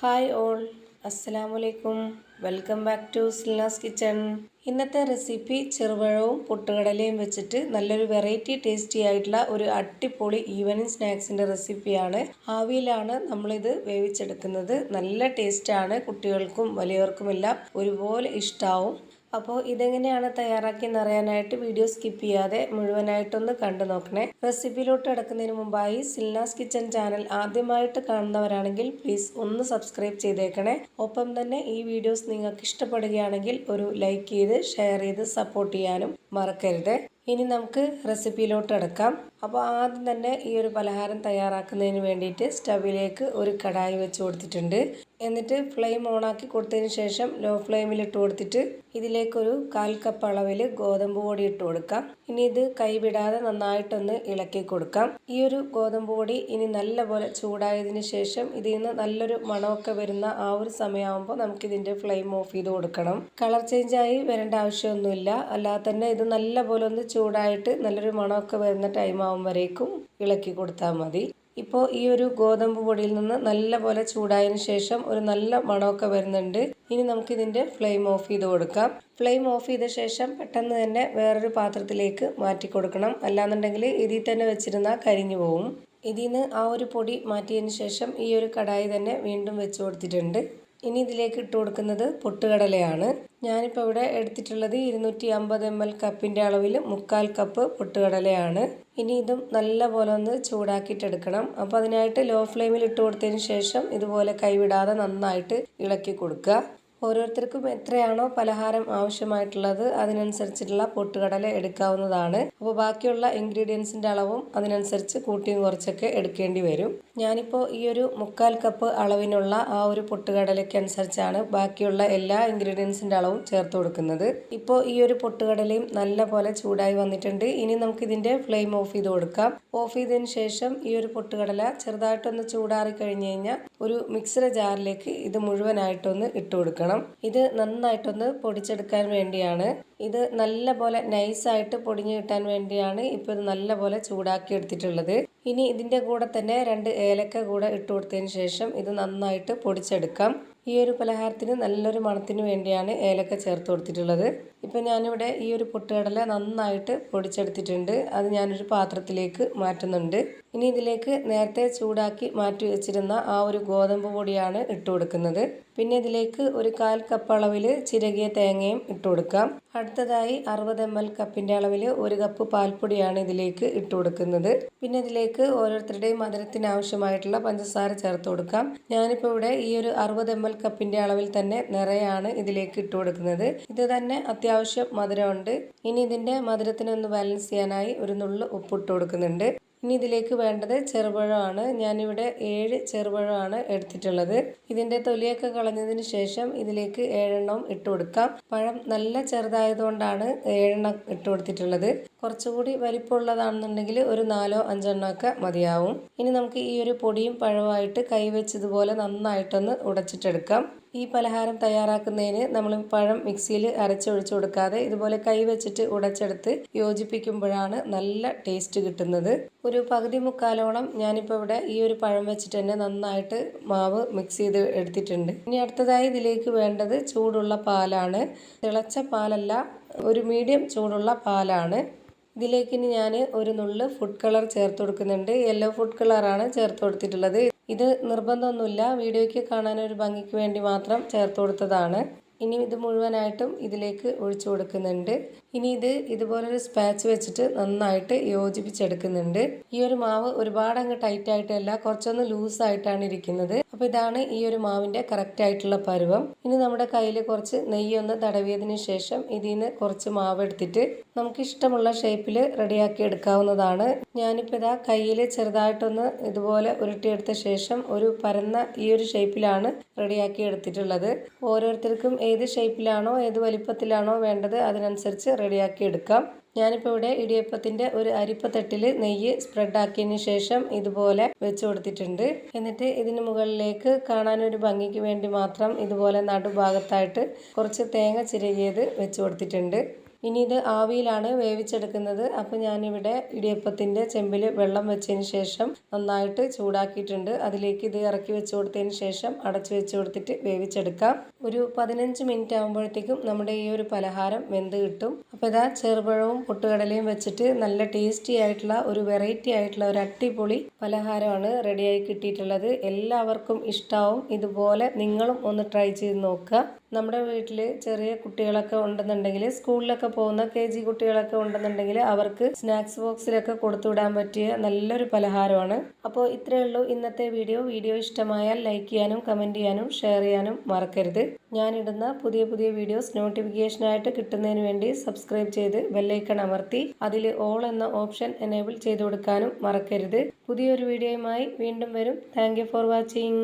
Hi all അസ്സലാമലൈക്കും welcome back to Silna's kitchen ഇന്നത്തെ recipe ചെറുപഴവും പുട്ടുകടലയും വെച്ചിട്ട് നല്ലൊരു വെറൈറ്റി ടേസ്റ്റി ആയിട്ടുള്ള ഒരു അടിപൊളി ഈവനിങ് സ്നാക്സിന്റെ റെസിപ്പിയാണ് ആവിയിലാണ് നമ്മളിത് വേവിച്ചെടുക്കുന്നത്. നല്ല ടേസ്റ്റാണ് കുട്ടികൾക്കും വലിയവർക്കുമെല്ലാം ഒരുപോലെ ഇഷ്ടാവും. അപ്പോൾ ഇതെങ്ങനെയാണ് തയ്യാറാക്കിയെന്ന് അറിയാനായിട്ട് വീഡിയോ സ്കിപ്പ് ചെയ്യാതെ മുഴുവനായിട്ടൊന്ന് കണ്ടു നോക്കണേ. റെസിപ്പിയിലോട്ട് കിടക്കുന്നതിന് മുമ്പായി സിൽനാസ് കിച്ചൺ ചാനൽ ആദ്യമായിട്ട് കാണുന്നവരാണെങ്കിൽ പ്ലീസ് ഒന്ന് സബ്സ്ക്രൈബ് ചെയ്തേക്കണേ. ഒപ്പം തന്നെ ഈ വീഡിയോസ് നിങ്ങൾക്ക് ഇഷ്ടപ്പെടുകയാണെങ്കിൽ ഒരു ലൈക്ക് ചെയ്ത് ഷെയർ ചെയ്ത് സപ്പോർട്ട് ചെയ്യാനും മറക്കരുത്. ഇനി നമുക്ക് റെസിപ്പിയിലോട്ട് അടക്കാം അപ്പോൾ ആദ്യം തന്നെ ഈ ഒരു പലഹാരം തയ്യാറാക്കുന്നതിന് വേണ്ടിയിട്ട് സ്റ്റവിലേക്ക് ഒരു കടായി വെച്ച് കൊടുത്തിട്ടുണ്ട്. എന്നിട്ട് ഫ്ലെയിം ഓണാക്കി കൊടുത്തതിന് ശേഷം ലോ ഫ്ലെയിമിൽ ഇട്ട് കൊടുത്തിട്ട് ഇതിലേക്കൊരു കാൽ കപ്പ് അളവിൽ ഗോതമ്പ് പൊടി ഇട്ട് കൊടുക്കാം. ഇനി ഇത് കൈവിടാതെ നന്നായിട്ടൊന്ന് ഇളക്കി കൊടുക്കാം. ഈ ഒരു ഗോതമ്പ് പൊടി ഇനി നല്ലപോലെ ചൂടായതിന് ശേഷം ഇതിൽ നിന്ന് നല്ലൊരു മണമൊക്കെ വരുന്ന ആ ഒരു സമയമാകുമ്പോൾ നമുക്കിതിന്റെ ഫ്ലെയിം ഓഫ് ചെയ്ത് കൊടുക്കണം. കളർ ചേഞ്ചായി വരേണ്ട ആവശ്യമൊന്നുമില്ല. അല്ലാതെ തന്നെ ഇത് നല്ലപോലെ ഒന്ന് ചൂടായിട്ട് നല്ലൊരു മണമൊക്കെ വരുന്ന ടൈം ആകുമ്പോഴേക്കും ഇളക്കി കൊടുത്താൽ മതി. ഇപ്പോൾ ഈ ഒരു ഗോതമ്പ് പൊടിയിൽ നിന്ന് നല്ലപോലെ ചൂടായതിന് ശേഷം ഒരു നല്ല മണമൊക്കെ വരുന്നുണ്ട്. ഇനി നമുക്കിതിന്റെ ഫ്ലെയിം ഓഫ് ചെയ്ത് കൊടുക്കാം. ഫ്ലെയിം ഓഫ് ചെയ്ത ശേഷം പെട്ടെന്ന് തന്നെ വേറൊരു പാത്രത്തിലേക്ക് മാറ്റി കൊടുക്കണം. അല്ലാന്നുണ്ടെങ്കിൽ ഇതിൽ തന്നെ വെച്ചിരുന്നാൽ കരിഞ്ഞു പോകും ഇതിൽ നിന്ന് ആ ഒരു പൊടി മാറ്റിയതിന് ശേഷം ഈ ഒരു കടായി തന്നെ വീണ്ടും വെച്ച് കൊടുത്തിട്ടുണ്ട്. ഇനി ഇതിലേക്ക് ഇട്ട് കൊടുക്കുന്നത് പൊട്ടുകടലയാണ്. ഞാനിപ്പോൾ ഇവിടെ എടുത്തിട്ടുള്ളത് ഇരുന്നൂറ്റി അമ്പത് എം എൽ കപ്പിന്റെ അളവിൽ മുക്കാൽ കപ്പ് പൊട്ടുകടലയാണ്. ഇനി ഇതും നല്ല പോലെ ഒന്ന് ചൂടാക്കിയിട്ടെടുക്കണം അപ്പോൾ അതിനായിട്ട് ലോ ഫ്ലെയിമിൽ ഇട്ട് കൊടുത്തതിന് ശേഷം ഇതുപോലെ കൈവിടാതെ നന്നായിട്ട് ഇളക്കി കൊടുക്കുക. ഓരോരുത്തർക്കും എത്രയാണോ പലഹാരം ആവശ്യമായിട്ടുള്ളത് അതിനനുസരിച്ചിട്ടുള്ള പൊട്ടുകടല എടുക്കാവുന്നതാണ്. അപ്പോൾ ബാക്കിയുള്ള ഇൻഗ്രീഡിയൻസിന്റെ അളവും അതിനനുസരിച്ച് കൂട്ടിയും കുറച്ചൊക്കെ എടുക്കേണ്ടി വരും. ഞാനിപ്പോൾ ഈ ഒരു മുക്കാൽ കപ്പ് അളവിനുള്ള ആ ഒരു പൊട്ടുകടലയ്ക്ക് അനുസരിച്ചാണ് ബാക്കിയുള്ള എല്ലാ ഇൻഗ്രീഡിയൻസിന്റെ അളവും ചേർത്ത് കൊടുക്കുന്നത്. ഇപ്പോൾ ഈ ഒരു പൊട്ടുകടലയും നല്ല പോലെ ചൂടായി വന്നിട്ടുണ്ട്. ഇനി നമുക്ക് ഇതിന്റെ ഫ്ലെയിം ഓഫ് ചെയ്ത് കൊടുക്കാം. ഓഫ് ചെയ്തതിന് ശേഷം ഈ ഒരു പൊട്ടുകടല ചെറുതായിട്ടൊന്ന് ചൂടാറി കഴിഞ്ഞ് കഴിഞ്ഞാൽ ഒരു മിക്സിയുടെ ജാറിലേക്ക് ഇത് മുഴുവനായിട്ടൊന്ന് ഇട്ട് കൊടുക്കണം. ഇത് നന്നായിട്ടൊന്ന് പൊടിച്ചെടുക്കാൻ വേണ്ടിയാണ്. ഇത് നല്ല പോലെ നൈസായിട്ട് പൊടിഞ്ഞു കിട്ടാൻ വേണ്ടിയാണ് ഇപ്പോൾ ഇത് നല്ല പോലെ ചൂടാക്കി എടുത്തിട്ടുള്ളത്. ഇനി ഇതിന്റെ കൂടെ തന്നെ രണ്ട് ഏലക്ക കൂടെ ഇട്ട് കൊടുത്തതിന് ശേഷം ഇത് നന്നായിട്ട് പൊടിച്ചെടുക്കാം. ഈ ഒരു പലഹാരത്തിന് നല്ലൊരു മണത്തിന് വേണ്ടിയാണ് ഏലക്ക ചേർത്ത് കൊടുത്തിട്ടുള്ളത്. ഇപ്പം ഞാനിവിടെ ഈ ഒരു പൊട്ടുകടല നന്നായിട്ട് പൊടിച്ചെടുത്തിട്ടുണ്ട്. അത് ഞാനൊരു പാത്രത്തിലേക്ക് മാറ്റുന്നുണ്ട്. ഇനി ഇതിലേക്ക് നേരത്തെ ചൂടാക്കി മാറ്റി വെച്ചിരുന്ന ആ ഒരു ഗോതമ്പ് പൊടിയാണ് ഇട്ട് കൊടുക്കുന്നത്. പിന്നെ ഇതിലേക്ക് ഒരു കാൽ കപ്പ് അളവിൽ ചിരകിയ തേങ്ങയും ഇട്ട് കൊടുക്കാം. അടുത്തതായി അറുപത് എം എൽ കപ്പിന്റെ അളവിൽ ഒരു കപ്പ് പാൽപ്പൊടിയാണ് ഇതിലേക്ക് ഇട്ട് കൊടുക്കുന്നത്. പിന്നെ ഇതിലേക്ക് ഓരോരുത്തരുടെയും മധുരത്തിന് ആവശ്യമായിട്ടുള്ള പഞ്ചസാര ചേർത്ത് കൊടുക്കാം. ഞാനിപ്പോൾ ഇവിടെ ഈ ഒരു അറുപത് എം എൽ കപ്പിന്റെ അളവിൽ തന്നെ നിറയാണ് ഇതിലേക്ക് ഇട്ട് കൊടുക്കുന്നത്. ഇത് തന്നെ അത്യാവശ്യം മധുരമുണ്ട്. ഇനി ഇതിന്റെ മധുരത്തിനൊന്ന് ബാലൻസ് ചെയ്യാനായി ഒരു നുള്ളു ഉപ്പിട്ട് കൊടുക്കുന്നുണ്ട്. ഇനി ഇതിലേക്ക് വേണ്ടത് ചെറുപഴമാണ്. ഞാനിവിടെ ഏഴ് ചെറുപഴമാണ് എടുത്തിട്ടുള്ളത്. ഇതിന്റെ തൊലിയൊക്കെ കളഞ്ഞതിന് ശേഷം ഇതിലേക്ക് ഏഴെണ്ണവും ഇട്ട് കൊടുക്കാം. പഴം നല്ല ചെറുതായതുകൊണ്ടാണ് ഏഴെണ്ണം ഇട്ട് കൊടുത്തിട്ടുള്ളത്. കുറച്ചുകൂടി വലിപ്പമുള്ളതാണെന്നുണ്ടെങ്കിൽ ഒരു നാലോ അഞ്ചെണ്ണമൊക്കെ മതിയാവും. ഇനി നമുക്ക് ഈ ഒരു പൊടിയും പഴവുമായിട്ട് കൈവച്ചതുപോലെ നന്നായിട്ടൊന്ന് ഉടച്ചിട്ടെടുക്കാം. ഈ പലഹാരം തയ്യാറാക്കുന്നതിന് നമ്മൾ പഴം മിക്സിയിൽ അരച്ചൊഴിച്ചു കൊടുക്കാതെ ഇതുപോലെ കൈ വെച്ചിട്ട് ഉടച്ചെടുത്ത് യോജിപ്പിക്കുമ്പോഴാണ് നല്ല ടേസ്റ്റ് കിട്ടുന്നത്. ഒരു പകുതി മുക്കാലോളം ഞാനിപ്പോൾ ഇവിടെ ഈ ഒരു പഴം വെച്ചിട്ട് തന്നെ നന്നായിട്ട് മാവ് മിക്സ് ചെയ്ത് എടുത്തിട്ടുണ്ട്. ഇനി അടുത്തതായി ഇതിലേക്ക് വേണ്ടത് ചൂടുള്ള പാലാണ്. തിളച്ച പാലല്ല ഒരു മീഡിയം ചൂടുള്ള പാലാണ്. ഇതിലേക്ക് ഇനി ഞാൻ ഒരു നുള്ള് ഫുഡ് കളർ ചേർത്ത് കൊടുക്കുന്നുണ്ട്. യെല്ലോ ഫുഡ് കളറാണ് ചേർത്ത് കൊടുത്തിട്ടുള്ളത്. ഇത് നിർബന്ധമൊന്നുമില്ല. വീഡിയോയ്ക്ക് കാണാൻ ഒരു ഭംഗിക്ക് വേണ്ടി മാത്രം ചേർത്ത് കൊടുത്തതാണ്. ഇനി ഇത് മുഴുവനായിട്ടും ഇതിലേക്ക് ഒഴിച്ചു കൊടുക്കുന്നുണ്ട്. ഇനി ഇത് ഇതുപോലൊരു സ്പാച്ച് വെച്ചിട്ട് നന്നായിട്ട് യോജിപ്പിച്ചെടുക്കുന്നുണ്ട്. ഈ ഒരു മാവ് ഒരുപാട് അങ്ങ് ടൈറ്റ് ആയിട്ടല്ല കുറച്ചൊന്ന് ലൂസ് ആയിട്ടാണ് ഇരിക്കുന്നത്. അപ്പോൾ ഇതാണ് ഈ ഒരു മാവിന്റെ കറക്റ്റ് ആയിട്ടുള്ള പരുവം. ഇനി നമ്മുടെ കയ്യിൽ കുറച്ച് നെയ്യൊന്ന് തടവിയതിന് ശേഷം ഇതിൽ നിന്ന് കുറച്ച് മാവ് എടുത്തിട്ട് നമുക്ക് ഇഷ്ടമുള്ള ഷേപ്പിൽ റെഡിയാക്കി എടുക്കാവുന്നതാണ്. ഞാനിപ്പോൾ ഇതാ കയ്യിൽ ചെറുതായിട്ടൊന്ന് ഇതുപോലെ ഉരുട്ടിയെടുത്ത ശേഷം ഒരു പരന്ന ഈ ഒരു ഷേപ്പിലാണ് റെഡിയാക്കി എടുത്തിട്ടുള്ളത്. ഓരോരുത്തർക്കും ഏത് ഷേപ്പിലാണോ ഏത് വലിപ്പത്തിലാണോ വേണ്ടത് അതിനനുസരിച്ച് റെഡിയാക്കി എടുക്കാം. ഞാനിപ്പോൾ ഇവിടെ ഇടിയപ്പത്തിന്റെ ഒരു അരിപ്പത്തട്ടിൽ നെയ്യ് സ്പ്രെഡ് ആക്കിയതിന് ശേഷം ഇതുപോലെ വെച്ച് കൊടുത്തിട്ടുണ്ട്. എന്നിട്ട് ഇതിന് മുകളിലേക്ക് കാണാനൊരു ഭംഗിക്ക് വേണ്ടി മാത്രം ഇതുപോലെ നടുഭാഗത്തായിട്ട് കുറച്ച് തേങ്ങ ചിരകിയത് വെച്ച് കൊടുത്തിട്ടുണ്ട്. ഇനി ഇത് ആവിയിലാണ് വേവിച്ചെടുക്കുന്നത്. അപ്പോൾ ഞാനിവിടെ ഇടിയപ്പത്തിന്റെ ചെമ്പിൽ വെള്ളം വെച്ചതിന് ശേഷം നന്നായിട്ട് ചൂടാക്കിയിട്ടുണ്ട്. അതിലേക്ക് ഇത് ഇറക്കി വെച്ച് കൊടുത്തതിന് ശേഷം അടച്ചു വെച്ച് കൊടുത്തിട്ട് വേവിച്ചെടുക്കാം. ഒരു പതിനഞ്ച് മിനിറ്റ് ആകുമ്പോഴത്തേക്കും നമ്മുടെ ഈ ഒരു പലഹാരം വെന്ത് കിട്ടും. അപ്പോൾ ഇതാ ചെറുപഴവും പൊട്ടുകടലയും വെച്ചിട്ട് നല്ല ടേസ്റ്റി ആയിട്ടുള്ള ഒരു വെറൈറ്റി ആയിട്ടുള്ള ഒരു അടിപൊളി പലഹാരമാണ് റെഡിയായി കിട്ടിയിട്ടുള്ളത്. എല്ലാവർക്കും ഇഷ്ടമാവും ഇതുപോലെ നിങ്ങളും ഒന്ന് ട്രൈ ചെയ്ത് നോക്കുക. നമ്മുടെ വീട്ടിൽ ചെറിയ കുട്ടികളൊക്കെ ഉണ്ടെന്നുണ്ടെങ്കിൽ സ്കൂളിലൊക്കെ പോകുന്ന കെ ജി കുട്ടികളൊക്കെ ഉണ്ടെന്നുണ്ടെങ്കിൽ അവർക്ക് സ്നാക്സ് ബോക്സിലൊക്കെ കൊടുത്തുവിടാൻ പറ്റിയ നല്ലൊരു പലഹാരമാണ്. അപ്പോൾ ഇത്രയേ ഉള്ളൂ ഇന്നത്തെ വീഡിയോ. വീഡിയോ ഇഷ്ടമായാൽ ലൈക്ക് ചെയ്യാനും കമന്റ് ചെയ്യാനും ഷെയർ ചെയ്യാനും മറക്കരുത്. ഞാനിടുന്ന പുതിയ പുതിയ വീഡിയോസ് നോട്ടിഫിക്കേഷനായിട്ട് കിട്ടുന്നതിന് വേണ്ടി സബ്സ്ക്രൈബ് ചെയ്ത് ബെല്ലൈക്കൺ അമർത്തി അതിൽ ഓൾ എന്ന ഓപ്ഷൻ എനേബിൾ ചെയ്ത് കൊടുക്കാനും മറക്കരുത്. പുതിയൊരു വീഡിയോയുമായി വീണ്ടും വരും. Thank for watching.